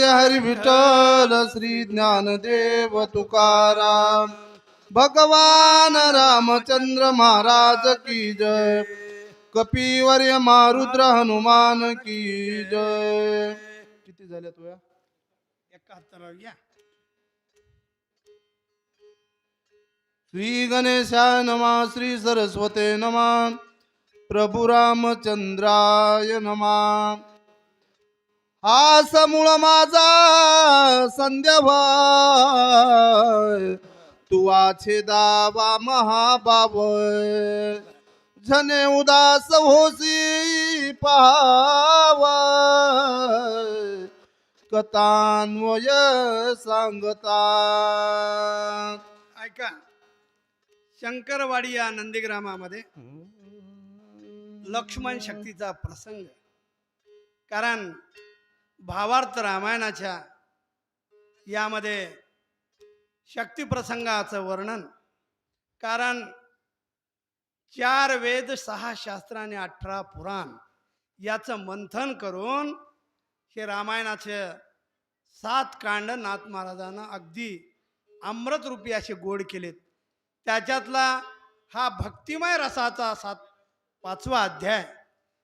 हरी विठ्ठल श्री ज्ञानदेव तुकाराम. भगवान रामचंद्र महाराज की जय. कपिवर्य मारुद्र हनुमान की जय. किती झाल्या तुया एकाहत्तर श्री गणेशाय नमा श्री सरस्वते नमा प्रभू रामचंद्राय नमा. आस मूळ माझा संध्या तू आछे दावा महाबाब. झने उदास होसी पहावा. कथान्वय सांगता. ऐका. शंकरवाडी या नंदीग्रामामध्ये लक्ष्मण शक्तीचा प्रसंग. कारण भावार्थ रामायणाच्या यामध्ये शक्तिप्रसंगाचं वर्णन. कारण चार वेद सहा शास्त्र आणि अठरा पुराण याचं मंथन करून हे रामायणाचे सात कांड नाथ महाराजांना अगदी अमृतरूपी असे गोड केलेत. त्याच्यातला हा भक्तिमय रसाचा सात पाचवा अध्याय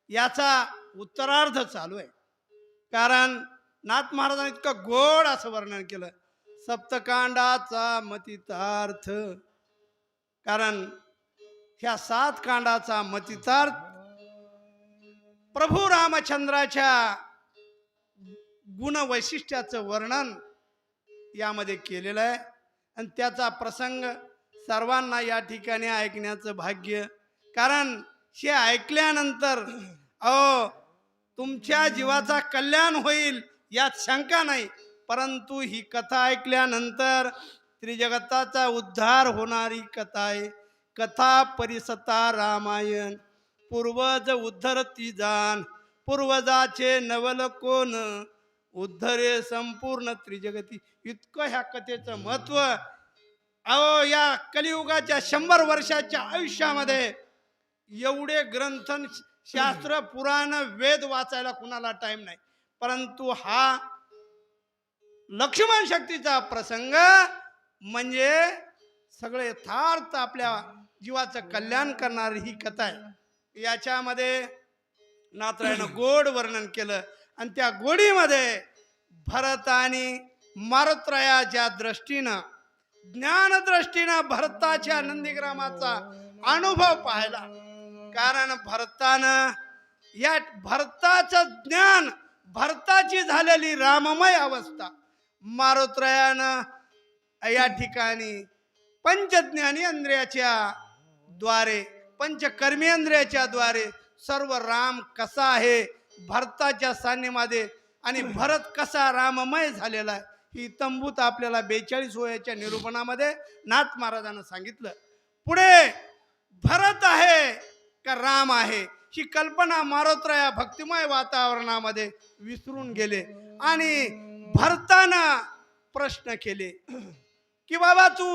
याचा उत्तरार्ध चालू आहे. कारण नाथ महाराजांनी इतकं गोड असं वर्णन केलं. सप्तकांडाचा मतितार्थ. कारण ह्या सात कांडाचा मतितार्थ प्रभू रामचंद्राच्या गुण वैशिष्ट्याचं वर्णन यामध्ये केलेलं आहे. आणि त्याचा प्रसंग सर्वांना या ठिकाणी ऐकण्याचं भाग्य. कारण हे ऐकल्यानंतर अहो तुमच्या जीवाचा कल्याण होईल यात शंका नाही. परंतु ही कथा ऐकल्यानंतर त्रिजगताचा उद्धार होणारी कथा आहे. कथा परिसता रामायण. पूर्वज उद्धरती जाण. पूर्वजाचे नवल कोण? उद्धरे संपूर्ण त्रिजगती. इतकं ह्या कथेचं महत्त्व. अहो या कलियुगाच्या शंभर वर्षाच्या आयुष्यामध्ये एवढे ग्रंथन शास्त्र पुराण वेद वाचायला कुणाला टाइम नाही. परंतु हा लक्ष्मण शक्तीचा प्रसंग म्हणजे सगळे यथार्थ आपल्या जीवाचं कल्याण करणारी ही कथा आहे. याच्यामध्ये नाथरायनं गोड वर्णन केलं आणि त्या गोडीमध्ये भरत आणि मारत्रायाच्या दृष्टीनं ज्ञानदृष्टीनं भरताच्या नंदीग्रामाचा अनुभव पाहिला. कारण भरतानं या भरताचं ज्ञान भरताची झालेली राममय अवस्था. मारुत्रयानं या ठिकाणी पंचज्ञानी इंद्रियाच्या द्वारे पंचकर्मेंद्रियाच्या द्वारे सर्व राम कसा आहे भरताच्या सान्यमध्ये आणि भरत कसा राममय झालेला आहे ही तंबूत आपल्याला बेचाळीस वयाच्या निरूपणामध्ये नाथ महाराजांना सांगितलं. पुढे भरत आहे का राम आहे? ही कल्पना मारोत्रया भक्तिमय वातावरणामध्ये विसरून गेले आणि भरतानं प्रश्न केले. की बाबा तू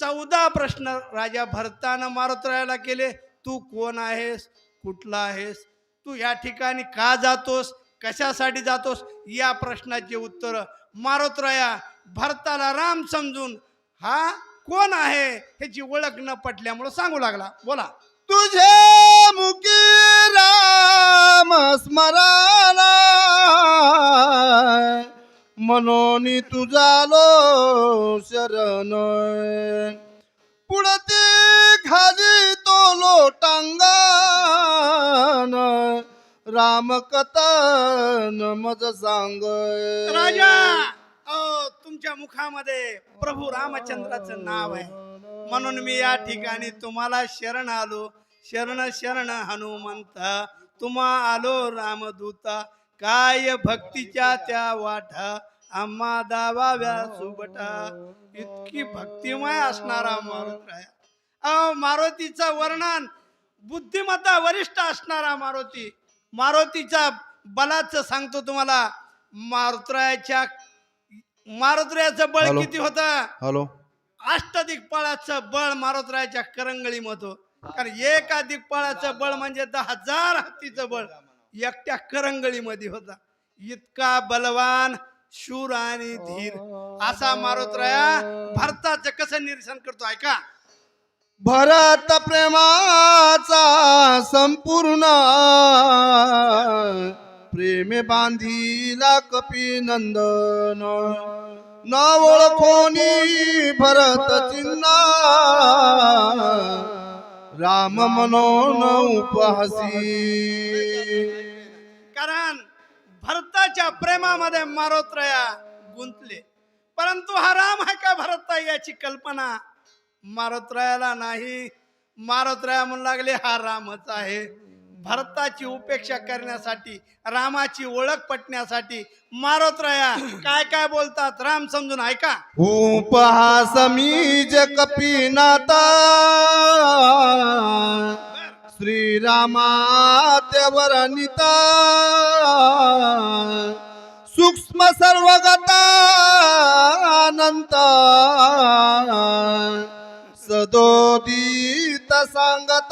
चौदा प्रश्न राजा भरतानं मारोत्रायाला केले. तू कोण आहेस? कुठला आहेस? तू या ठिकाणी का जातोस? कशासाठी जातोस? या प्रश्नाचे उत्तर मारोत्राया भरताला राम समजून हा कोण आहे? ह्याची ओळख न पटल्यामुळं सांगू लागला. बोला. तुझे मुकी राम स्मरण म्हणून तुझालो शरण पुढते खाली तो लोटांगण राम कथन मज सांग राजा! अहो तुमच्या मुखामध्ये प्रभू रामचंद्राचं नाव आहे. म्हणून मी या ठिकाणी तुम्हाला शरण आलो. शरण शरण हनुमंत तुम्हा आलो रामदूता. काय भक्तीच्या त्या वाटा? आम्हा दावाव्या सुबटा. इतकी भक्तिमय असणारा मारुती आहे अहो मारुतीचं वर्णन बुद्धिमत्ता वरिष्ठ असणारा मारुती. मारुतीच्या बलाचं सांगतो तुम्हाला. मारुत्रायाच्या मारुत्रायाचं बळ. किती होतं? हॅलो. अष्टदिक्पाळाचं बळ मारुत्रायाच्या करंगळीमध्ये होतं. कारण एका दिक्पाळाचं बळ म्हणजे दहा हजार हत्तीचं बळ. एकट्या करंगळीमध्ये होता. इतका बलवान शूर आणि धीर. असा मारुतराया भारताचं कसं निरसन करतो ऐका. भरत प्रेमाचा संपूर्ण प्रेमे बांधीला कपी नंदन. न ओळखोनी भरत चिन्हा. राम मनोन उपहसी. कारण भरताच्या प्रेमामध्ये मारोत्रया गुंतले. परंतु हा राम आहे का भरता याची कल्पना मारोत्रयाला नाही. मारोत्रया म्हणू लागले हा रामच आहे. भरताची उपेक्षा करण्यासाठी रामाची ओळख पटण्यासाठी मारोत्रया काय काय बोलतात? राम समजून ऐका. उपहास मीज कपिनाता श्रीरामा त्यावर निता. सूक्ष्म सर्वगता अनंत. सदोदित सांगत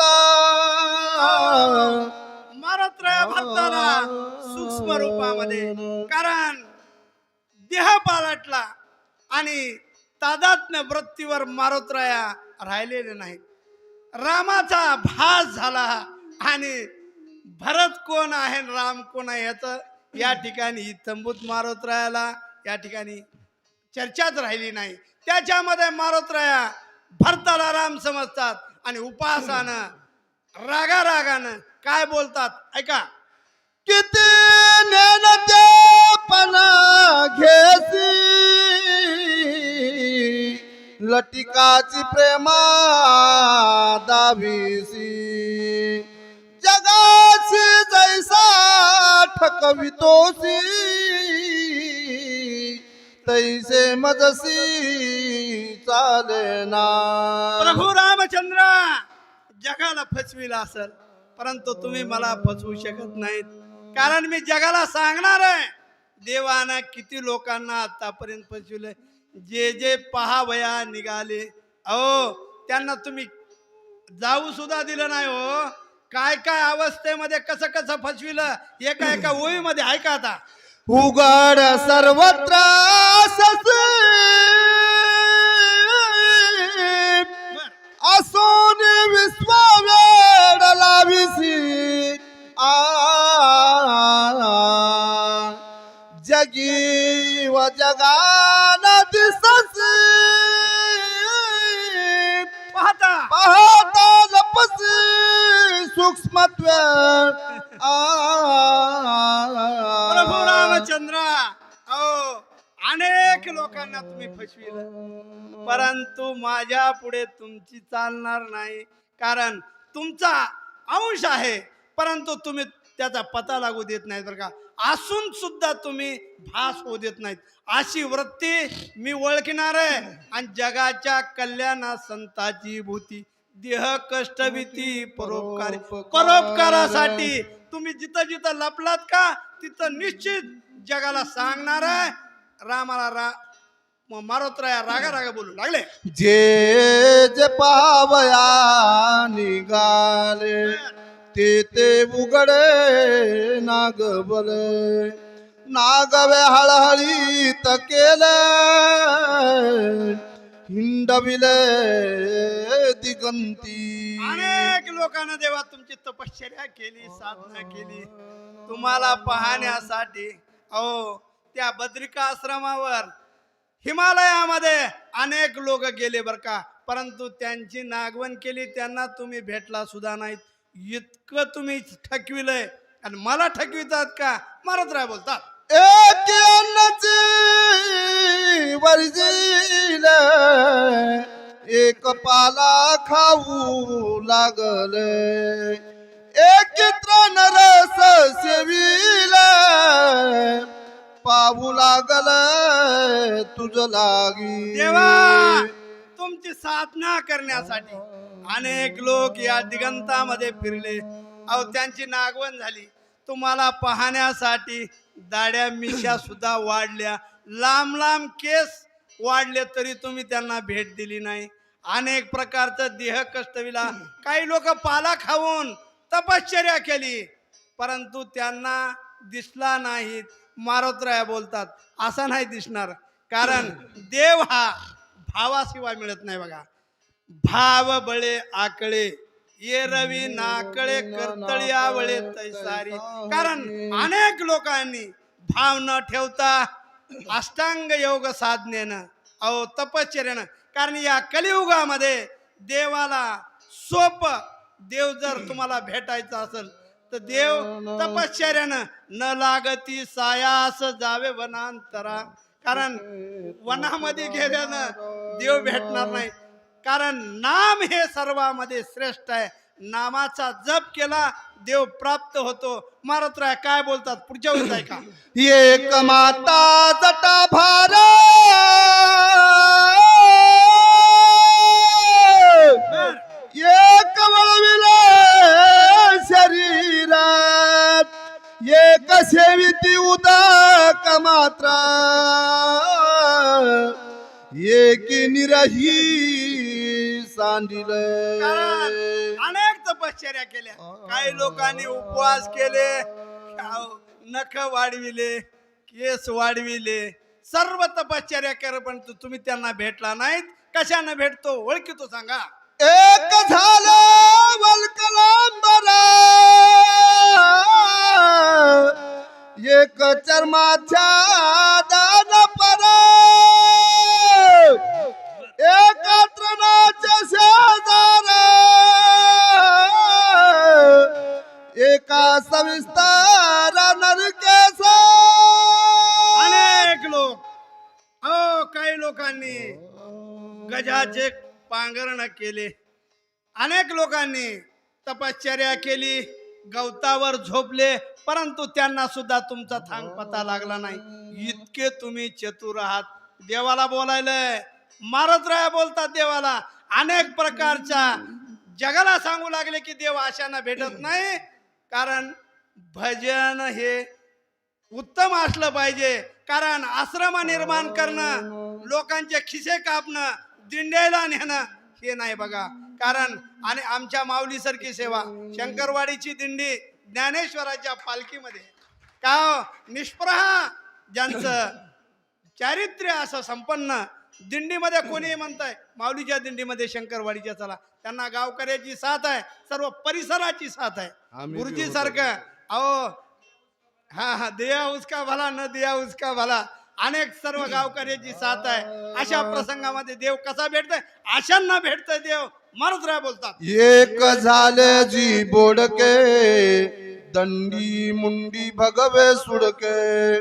मारोत्रया भक्ताला सूक्ष्म रूपामध्ये. कारण देह पालटला आणि तादात्म्य वृत्तीवर मारोत्रया राहिलेले नाही रामाचा भास झाला आणि भरत कोण आहे राम कोण आहे याचं या ठिकाणी तंबूत मारोत्रयाला या ठिकाणी चर्चाच राहिली नाही. त्याच्यामध्ये मारोत्रया भरताला राम समजतात आणि उपासानं रागा रागानं काय बोलतात? ऐका. किती ज्ञानते पणा घेसी. लटिकाची प्रेमा दावीसी. जगाची जैसा ठकवितोसी. तैसे मजसी चालेना. प्रभू रामचंद्र! जगाला फसविला असेल परंतु तुम्ही मला फसवू शकत नाहीत. कारण मी जगाला सांगणार आहे देवानं किती लोकांना आतापर्यंत फसविले जे जे पहावया निघाले अहो त्यांना तुम्ही जाऊ सुद्धा दिलं नाही हो. काय काय अवस्थेमध्ये कसं कसं फसविलं एका एका ओळीमध्ये ऐका आता? उघड सर्वत्र असून विश्व वेड लाविसी आ जगी व जगान दिससी. पाहता. पाहता लपसी सूक्ष्मत्व. प्रभू रामचंद्र अनेक लोकांना तुम्ही फसविलं. परंतु माझ्या पुढे तुमची चालणार नाही. कारण तुमचा अंश आहे परंतु तुम्ही त्याचा पता लागू देत नाही बरं का. असून सुद्धा तुम्ही भास होऊ देत नाहीत. अशी वृत्ती मी ओळखणार आहे. आणि जगाच्या कल्याणा संताची भूती देह कष्टभीती परोपकारी. परोपकारासाठी तुम्ही जिथं जिथं लपलात का तिथं निश्चित जगाला सांगणार आहे. रामाला रा मारोत्रया रागा रागा बोलू लागले. जे जे पावया निघाले ते ते उघडे नागबले नागवे हळहळीत केले हिंडविले दिगंती. अनेक लोकांना देवा तुमची तपश्चर्या केली साधना केली. तुम्हाला पाहण्यासाठी अहो त्या बद्रिका आश्रमावर हिमालयामध्ये अनेक लोक गेले बरं का. परंतु त्यांची नागवण केली त्यांना तुम्ही भेटला सुद्धा नाहीत. इतकं तुम्ही ठकविलंय. आणि मला ठकवितात का? मारत राय बोलतात. एक एक पाला खाऊ लागल. एक चित्र नरस सेविला पाहू लागल तुझ लागी. देवा तुमची साधना करण्यासाठी अनेक लोक या दिगंतामध्ये फिरले. अहो त्यांची नागवण झाली. तुम्हाला पाहण्यासाठी दाड्या मिशा सुद्धा वाढल्या. लांब लांब केस वाढले तरी तुम्ही त्यांना भेट दिली नाही. अनेक प्रकारचं देह कष्टविला काही लोक पाला खाऊन तपश्चर्या केली. परंतु त्यांना दिसला नाहीत. मारोतराया बोलतात. असा नाही दिसणार. कारण देव हा भावाशिवाय मिळत नाही बघा. भाव बळे आकळे. ये रवी नाकळे करतळी तैसारी. कारण अनेक लोकांनी भाव न ठेवता अष्टांग योग साधनेनं अहो तपश्चर्यानं कारण या कलियुगामध्ये देवाला सोप देव जर तुम्हाला भेटायचा असेल तर देव तपश्चर्यानं न लागती सायास जावे वनांतरा. कारण वनामध्ये गेल्यानं देव भेटणार नाही. कारण नाम हे सर्वामध्ये श्रेष्ठ आहे. नामाचा जप केला देव प्राप्त होतो. मारत राय काय बोलतात? पुढच्या वेळेस आहे का एक माता जटा भार एक सेविती उदक मात्र? एक निरही सांडिल. अनेक तपश्चर्या केल्या. काही लोकांनी उपवास केले नख वाढविले केस वाढविले. सर्व तपश्चर्या केलं पण तुम्ही त्यांना भेटला नाहीत. कशानं भेटतो? ओळखीतो सांगा. एक झालं वल्कलांबरा. एक चर्माच्या दान परा. एक तृणाच्या शेजार. एका सविस्तार नरकेस अनेक लोक. हो काही लोकांनी गजाचे पांघरण केले. अनेक लोकांनी तपश्चर्या केली. गवतावर झोपले परंतु त्यांना सुद्धा तुमचा थांग पता लागला नाही. इतके तुम्ही चतुर आहात. देवाला बोलायलंय. मारत राया बोलतात देवाला. अनेक प्रकारच्या जगाला सांगू लागले की देव अशांना भेटत नाही. कारण भजन हे उत्तम असलं पाहिजे. कारण आश्रम निर्माण करणं लोकांचे खिसे कापणं दिंड्याला नेणं हे नाही बघा. कारण आणि आमच्या माऊलीसारखी सेवा. शंकरवाडीची दिंडी ज्ञानेश्वराच्या पालखीमध्ये. का हो? निष्प्रहा. ज्यांचं चारित्र्य असं संपन्न. दिंडीमध्ये कोणी म्हणताय माऊलीच्या दिंडीमध्ये शंकरवाडीच्या चला. त्यांना गावकऱ्याची साथ आहे सर्व परिसराची साथ आहे. गुरुजी सारखं अहो हा हा दिया उसका भला न दिया उसका भला. अनेक सर्व गावकऱ्याची साथ आहे. अशा प्रसंगामध्ये देव कसा भेटतोय? अशांना भेटतोय देव. मारत राय बोलतात. एक झाले जी बोडके दंडी मुंडी भगवे सुडके.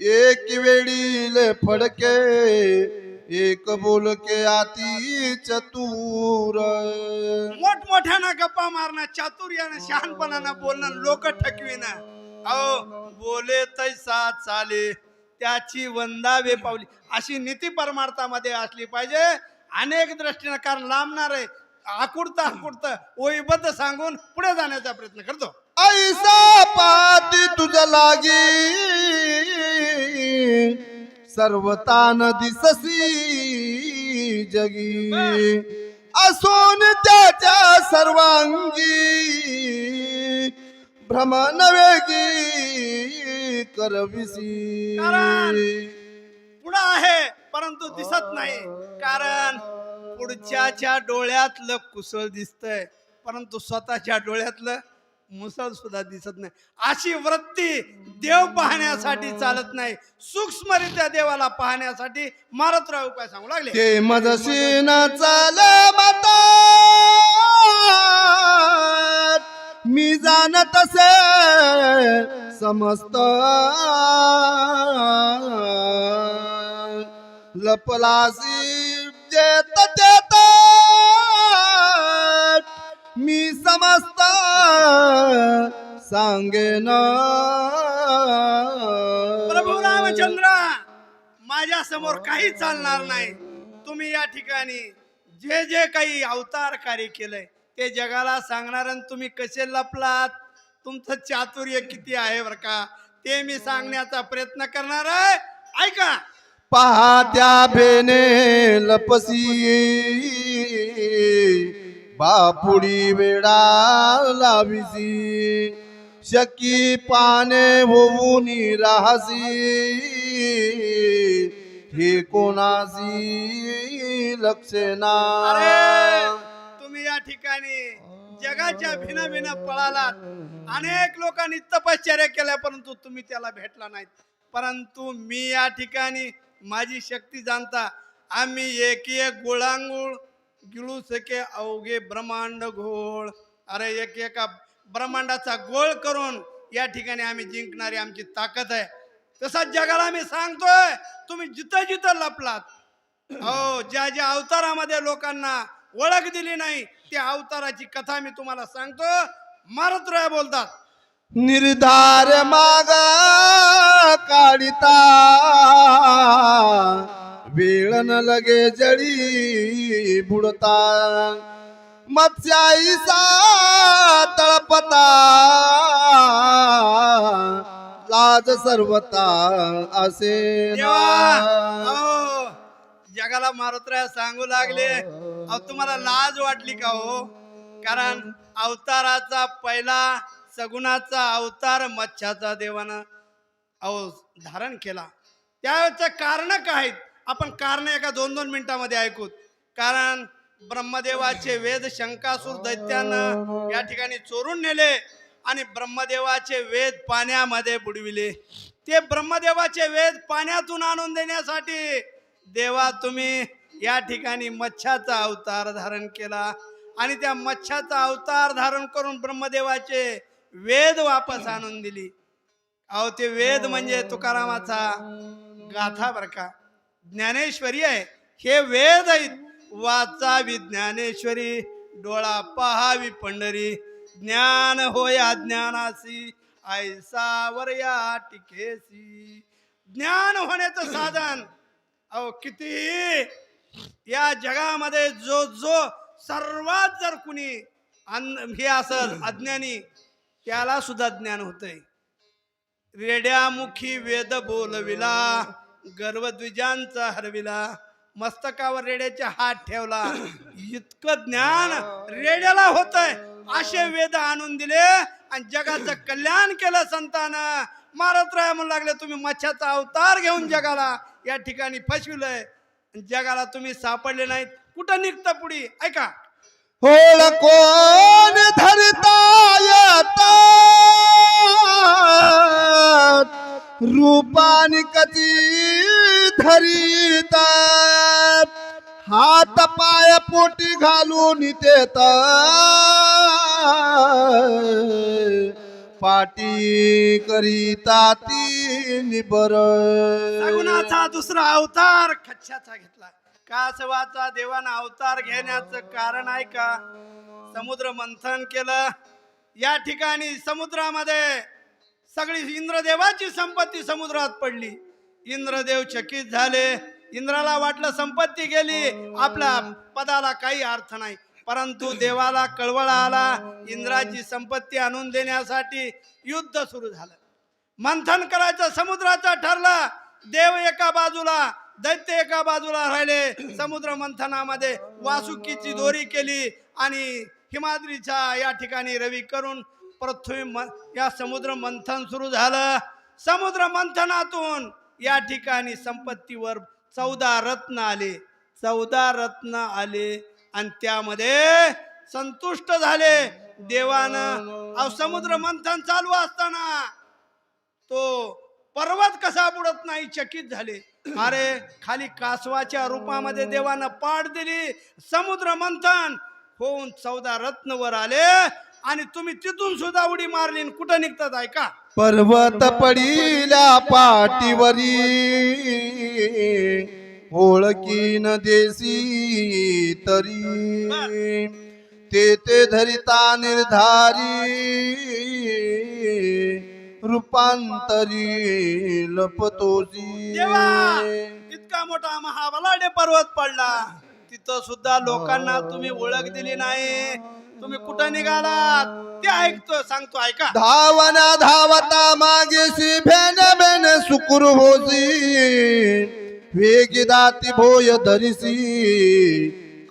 एक वेळीले फडके एक बोलके आती चतुर. मोठमोठ्यानं गप्पा मारणं चातुर्यानं शहाणपणानं बोलणं लोक ठकविणं अहो बोले तैसा चाले. त्याची वंदावे पावली. अशी नीती परमार्थामध्ये असली पाहिजे. अनेक दृष्टीनं कारण लांबणार आहे आकुडतं आकुडतं ओईबद्ध सांगून पुढे जाण्याचा प्रयत्न करतो. ऐसा पाती तुझ लागी. सर्वतान दिससी जगी. असून त्याच्या सर्वांगी. भ्रम नवेगी करविसी। पुढं आहे परंतु दिसत नाही. कारण पुढच्याच्या डोळ्यातलं कुसळ दिसतंय परंतु स्वतःच्या डोळ्यातलं मुसळ सुद्धा दिसत नाही. अशी वृत्ती देव पाहण्यासाठी चालत नाही. सूक्ष्मरित्या देवाला पाहण्यासाठी मारतराव उपाय सांगू लागले? ते मजशीन चाल माता मी जाणत से समस्त लपलासी जेत जेत. मी समस्त सांगेन. प्रभू रामचंद्र माझ्यासमोर काही चालणार नाही. तुम्ही या ठिकाणी जे जे काही अवतार कार्य केलंय ते जगाला सांगणार आणि तुम्ही कसे लपलात? तुमचं चातुर्य किती आहे बरं का? ते मी सांगण्याचा प्रयत्न करणार आहे. ऐका. पाहत्या भेने लपसी. बापुडी वेडा लाविसी. शकी पाने होऊन राहसी. हे कोणासी लक्षणा तुम्ही या ठिकाणी. जगाच्या भिन्न भिन्न पळालात. अनेक लोकांनी तपश्चर्या केल्या परंतु तुम्ही त्याला भेटला नाहीत. परंतु मी या ठिकाणी माझी शक्ती जाणता आम्ही एक एक गोळांगुळ गिळू सके अवघे ब्रह्मांड घोळ. अरे एक एका ब्रह्मांडाचा गोळ करून या ठिकाणी आम्ही जिंकणारी आमची ताकद आहे. तसंच जगाला मी सांगतोय तुम्ही जिथं जिथं लपलात. हो ज्या ज्या अवतारामध्ये लोकांना ओळख दिली नाही त्या अवताराची कथा मी तुम्हाला सांगतो. मारुतराय बोलतात. निर्धार माग काढिता. वेळ न लगे जळी बुडता. मत्स्याईसा तळपता. लाज सर्वता असे जगाला मारुतराय सांगू लागले. अहो तुम्हाला लाज वाटली का हो? कारण अवताराचा पहिला सगुणाचा अवतार मच्छाचा देवानं. अहो धारण केला. त्याचं कारण काय आहेत? आपण कारण एका दोन दोन मिनिटामध्ये ऐकूत कारण ब्रह्मदेवाचे वेद शंकासूर दैत्यानं या ठिकाणी चोरून नेले आणि ब्रह्मदेवाचे वेद पाण्यामध्ये बुडविले. ते ब्रह्मदेवाचे वेद पाण्यातून आणून देण्यासाठी देवा तुम्ही या ठिकाणी मच्छाचा अवतार धारण केला आणि त्या मच्छाचा अवतार धारण करून ब्रह्मदेवाचे वेद वापस आणून दिली. अहो ते वेद म्हणजे तुकारामाचा गाथा बर का. ज्ञानेश्वरी आहे. हे वेद आहेत. वाचा विज्ञानेश्वरी डोळा पहावी पंढरी. ज्ञान होय ज्ञानासी ऐसा वरया टिकेसी. ज्ञान होण्याचं साधन अहो किती? या जगामध्ये जो जो सर्वात जर कुणी अन्न हे असल अज्ञानी त्याला सुद्धा ज्ञान होतंय. रेड्यामुखी वेद बोलविला गर्वद्विजांचा हरविला मस्तकावर रेड्याचा हात ठेवला. इतकं ज्ञान रेड्याला होतंय. असे वेद आणून दिले आणि जगाचं कल्याण केलं संतानं. मारत राहा म्हणू लागले तुम्ही मच्छाचा अवतार घेऊन जगाला. या ठिकाणी फसविलंय. जगाला तुम्ही सापडले नाहीत. कुठं निघतं पुढी? ऐका. होळ कोण धरता रूपान रूपानी कधी धरितात. हात पाय पोटी घालून देतात. पाटी करीता ती निबर सगुणाचा दुसरा अवतार खच्च्याचा घेतला. कासवाचा देवानं अवतार घेण्याचं कारण आहे का? समुद्र मंथन केलं. या ठिकाणी समुद्रामध्ये सगळी इंद्रदेवाची संपत्ती समुद्रात पडली. इंद्रदेव चकित झाले. इंद्राला वाटलं संपत्ती गेली. आपल्या पदाला काही अर्थ नाही. परंतु देवाला कळवळा आला इंद्राची संपत्ती आणून देण्यासाठी युद्ध सुरू झालं. मंथन करायचं समुद्राचं ठरलं देव एका बाजूला दैत्य एका बाजूला राहिले. समुद्र मंथनामध्ये वासुकीची दोरी केली आणि हिमाद्रीचा या ठिकाणी रवी करून पृथ्वी म- या समुद्र मंथन सुरू झालं. समुद्र मंथनातून या ठिकाणी संपत्तीवर चौदा रत्न आले. चौदा रत्न आले. आणि त्यामध्ये संतुष्ट झाले. देवानं अहो समुद्र मंथन चालू असताना तो पर्वत कसा बुडत नाही चकित झाले. अरे खाली कासवाच्या रूपामध्ये देवानं पाठ दिली समुद्र मंथन. होऊन चौदा रत्न वर आले आणि तुम्ही तिथून सुद्धा उडी मारली आणि कुठं निघतात ऐका. पर्वत पडिल्या पाठीवरी. ओळखीन देसी तरी. ते ते धरिता निर्धारी रूपांतरी लपतोसी देवा इतका मोठा महाबलाढ्य पर्वत पडला. तिथं सुद्धा लोकांना तुम्ही ओळख दिली नाही. तुम्ही कुठं निघालात? ते ऐकतो सांगतो ऐका. धावना धावता भेन भेन सुकुर होसी वेगी दाती भोय धरिसी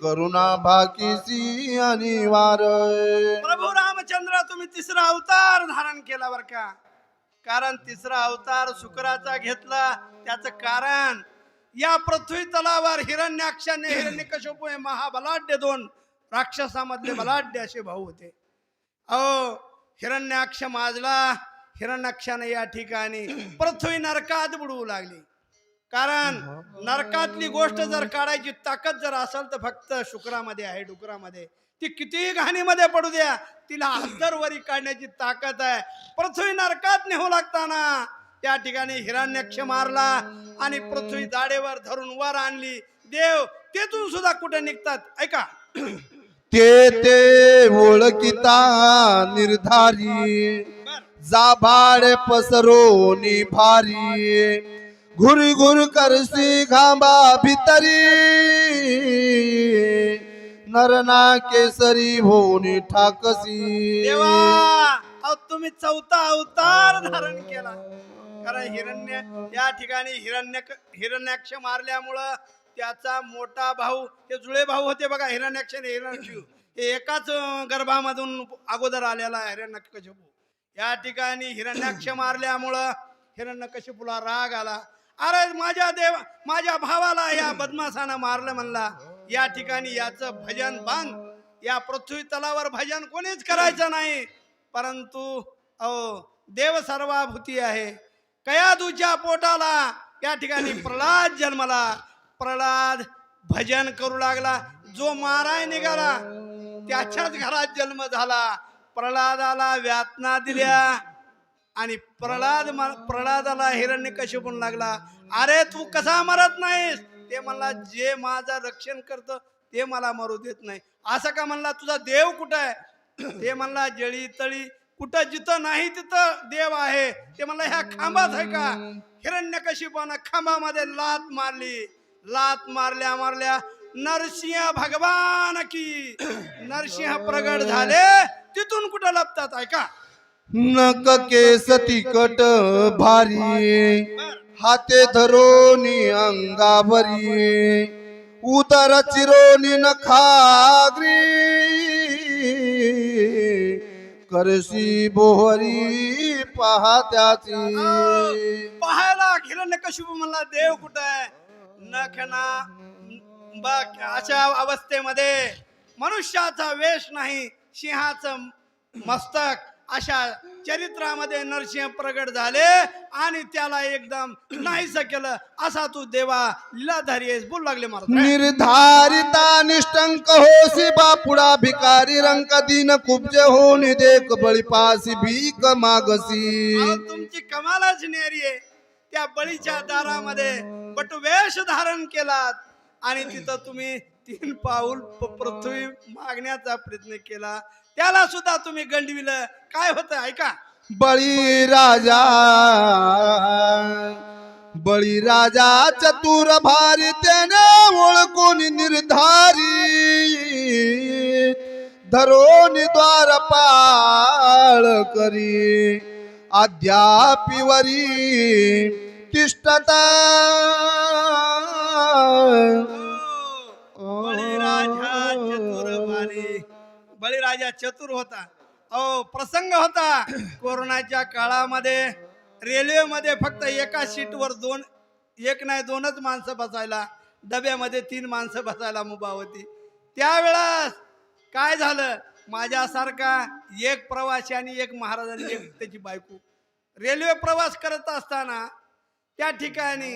करुणा भाकीसी अनिवार प्रभू रामचंद्र तुम्ही तिसरा अवतार धारण केला बर का? कारण तिसरा अवतार शुक्राचा घेतला. त्याच कारण या पृथ्वी तलावर हिरण्याक्षाने हिरण्यकश्यपू हे महाबलाढ्य दोन राक्षसामधले बलाढ्य असे भाऊ होते. अहो हिरण्याक्ष माजला. हिरण्याक्षाने या ठिकाणी पृथ्वी नरकात बुडवू लागली. कारण नरकातली गोष्ट जर काढायची ताकद जर असेल तर फक्त शुक्रामध्ये आहे डुकरामध्ये. ती कितीही घाणीमध्ये पडू द्या. तिला हद्दरवरी काढण्याची ताकद आहे. पृथ्वी नरकात नेऊ लागताना. त्या ठिकाणी हिरण्यक्ष मारला आणि पृथ्वी जाडेवर धरून वर आणली. देव तेथून सुद्धा कुठे निघतात? ऐका. ते ते ओळखिता निर्धारी. जाभाड पसरोनी भारी. घुर घुर करसी खांबा भितरी। नरना केसरी होनी ठाकसी। देवा अहो तुम्ही चौथा अवतार धारण केला. कारण हिरण्य या ठिकाणी हिरण्य हिरण्याक्ष मारल्यामुळं त्याचा मोठा भाऊ ते जुळे भाऊ होते बघा हिरण्याक्ष आणि हिरण्याक्ष. हे एकाच गर्भामधून अगोदर आलेला आहे हिरण्यकशिपू या ठिकाणी हिरण्याक्ष मारल्यामुळं हिरण्यकशिपूला राग आला. अरे माझ्या देव माझ्या भावाला या बदमासानं मारलं म्हणला. या ठिकाणी याचं भजन बांध या पृथ्वी तलावर भजन कोणीच करायचं नाही. परंतु अहो देव सर्वाभूती आहे. कयादूच्या पोटाला? या ठिकाणी प्रल्हाद जन्मला. प्रल्हाद भजन करू लागला. जो माराय निघाला त्याच्याच घरात जन्म झाला. प्रल्हादाला व्यातना दिल्या. आणि प्रल्हाद प्रल्हादाला हिरण्य कश्यपून लागला. अरे तू कसा मरत नाहीस? ते म्हणला जे माझं रक्षण करतं ते मला मरू देत नाही. असं का म्हणला? तुझा देव कुठं आहे? ते म्हणला जळी तळी कुठं जिथं नाही तिथं देव आहे. ते म्हणला ह्या खांबात आहे का? हिरण्य कशिपानं खांबामध्ये लात मारली. लात मारल्या मारल्या नरसिंह भगवान की नरसिंह प्रगट झाले. तिथून कुठं लपतात ऐका. नक केस तिकट भारी हाते धरोनी अंगावरी उदर चिरोनी नखाग्री करशी बोहरी पाहत्याची. पाहायला हिरण्य कशिपू म्हणला देव कुठं आहे? नखना अशा अवस्थेमध्ये मनुष्याचा वेश नाही सिंहाचं मस्तक अशा चरित्रामध्ये नरसिंह प्रगट झाले आणि त्याला एकदम नाहीस केलं. असा तू देवा लीलाधारी आहेस बोलू लागले महाराज. निर्धारिता निष्टंक होसी बापुडा भिकारी रंक दिन कुब्जे होनी देख बळीपासी भीक मागसी. तुमची कमालच नेरी आहे. त्या बळीच्या दारामध्ये बटवेश धारण केलात आणि तिथं तुम्ही तीन पाऊल पृथ्वी मागण्याचा प्रयत्न केला. त्याला सुद्धा तुम्ही गंडविलं. काय होतं ऐका. बळी राजा बळी राजा चतुर भारी त्याने ओळखून निर्धारी. धरोनी द्वारपाळ करी. अद्यापिवरी तिष्ठता. बळीराजा बळीराजा चतुर होता. अहो प्रसंग होता. कोरोनाच्या काळामध्ये रेल्वेमध्ये फक्त एका सीटवर दोन एक नाही दोनच माणसं बसायला डब्यामध्ये तीन माणसं बसायला मुभा होती. त्यावेळेस काय झालं? माझ्यासारखा एक प्रवासी आणि एक महाराजांनी एक त्याची बायको. रेल्वे प्रवास करत असताना त्या ठिकाणी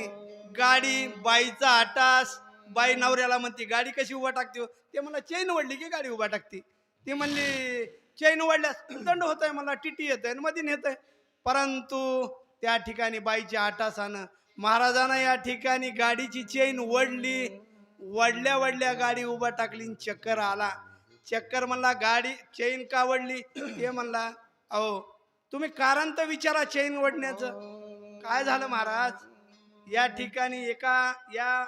गाडी बाईचा आटास बाई नवऱ्याला म्हणते गाडी कशी उभा टाकते हो? ते मला चेन ओढली की गाडी उभा टाकते. ती म्हणली चैन वाढल्यास दंड होत आहे मला टीटी येत आहे मध्ये नेत आहे परंतु त्या ठिकाणी बाईच्या आटासानं महाराजानं या ठिकाणी गाडीची चेन वडली वडल्या वडल्या गाडी उभा टाकली आणि चक्कर आला. चक्कर म्हणला गाडी चेन का वडली ते म्हणला अहो तुम्ही कारण तर विचारा चेन वडण्याचं काय झालं महाराज? या ठिकाणी एका या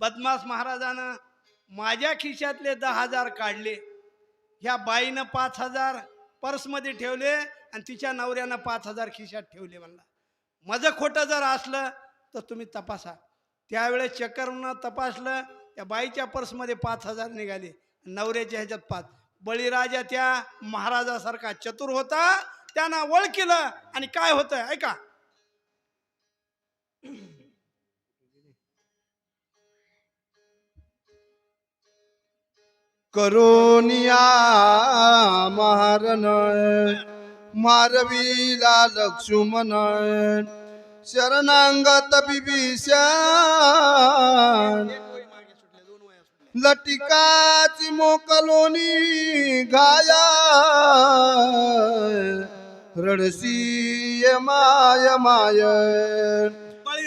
बदमास महाराजानं माझ्या खिशातले दहा हजार काढले. ह्या बाईनं पाच हजार पर्समध्ये ठेवले आणि तिच्या नवऱ्यानं पाच हजार खिशात ठेवले म्हणला. माझं खोटं जर असलं तर तुम्ही तपासा. त्यावेळेस चक्करनं तपासलं त्या बाईच्या पर्समध्ये पाच हजार निघाले नवऱ्याच्या ह्याच्यात पाच. बळीराजा त्या महाराजासारखा चतुर होता त्यानं ओळखिलं आणि काय होतं ऐका. करोनिया महारण मारवीला लक्ष्मण शरणांगत बिभीषण. लटिकाची मोकलोनी गाया रडसी माय माय.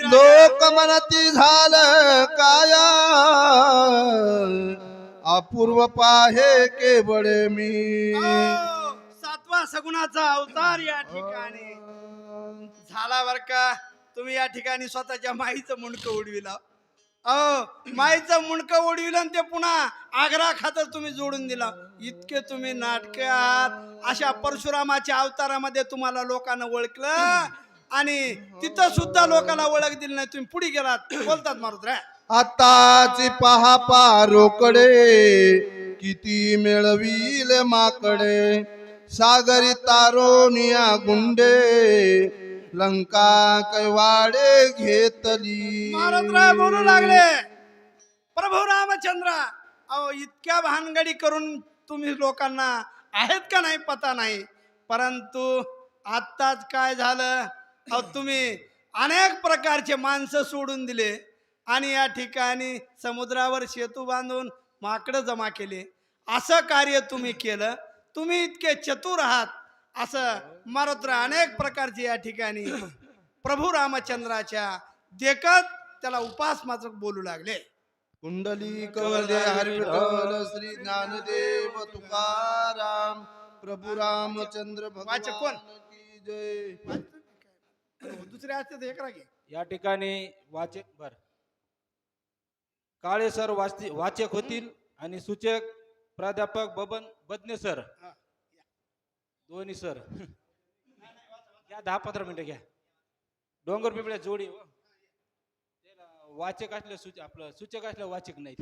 लोक मनती झालं काया अपूर्व पाहे केवळे मी. सातवा सगुणाचा अवतार या ठिकाणी. झाला बर का? तुम्ही या ठिकाणी स्वतःच्या माईचं मुंडकं उडविला. अहो माईचं मुंडकं उडविलं आणि ते पुन्हा आग्रा खातर तुम्ही जोडून दिला. इतके तुम्ही नाटक आहात. अशा परशुरामाच्या अवतारामध्ये तुम्हाला लोकांना ओळखलं आणि तिथं सुद्धा लोकांना ओळख दिली नाही. तुम्ही पुढे गेलात. बोलतात मारुद्रा आताची पहा पारोकडे किती मिळवील माकडे. सागरी तारोनिया गुंडे लंका कैवाडे घेतली. महाराज बोलू लागले. प्रभू रामचंद्र अहो इतक्या भानगडी करून तुम्ही लोकांना आहेत का नाही पता नाही. परंतु आत्ताच काय झालं? अहो तुम्ही अनेक प्रकारचे माणसं सोडून दिले. आणि या ठिकाणी समुद्रावर सेतू बांधून माकडं जमा केले. असं कार्य तुम्ही केलं. तुम्ही इतके चतुर आहात. असं मारुत्र अनेक प्रकारचे या ठिकाणी प्रभू रामचंद्राच्या देखत त्याला उपास मात्र बोलू लागले. कुंडली कवले हरिविठ्ठल श्री ज्ञानदेव तुकाराम प्रभु रामचंद्र वाचक कोण? भगवान की जय. दुसरे असते तर एक रागे. या ठिकाणी वाचक बर. काळे सर वाचते वाचक होतील आणि सूचक प्राध्यापक बबन बदने सर. दोन्ही सर घ्या दहा पंधरा मिनिटं घ्या डोंगर पिपळ्या जोडी हो. वाचक असल्या सूच आपलं सूचक असल्या वाचक नाहीत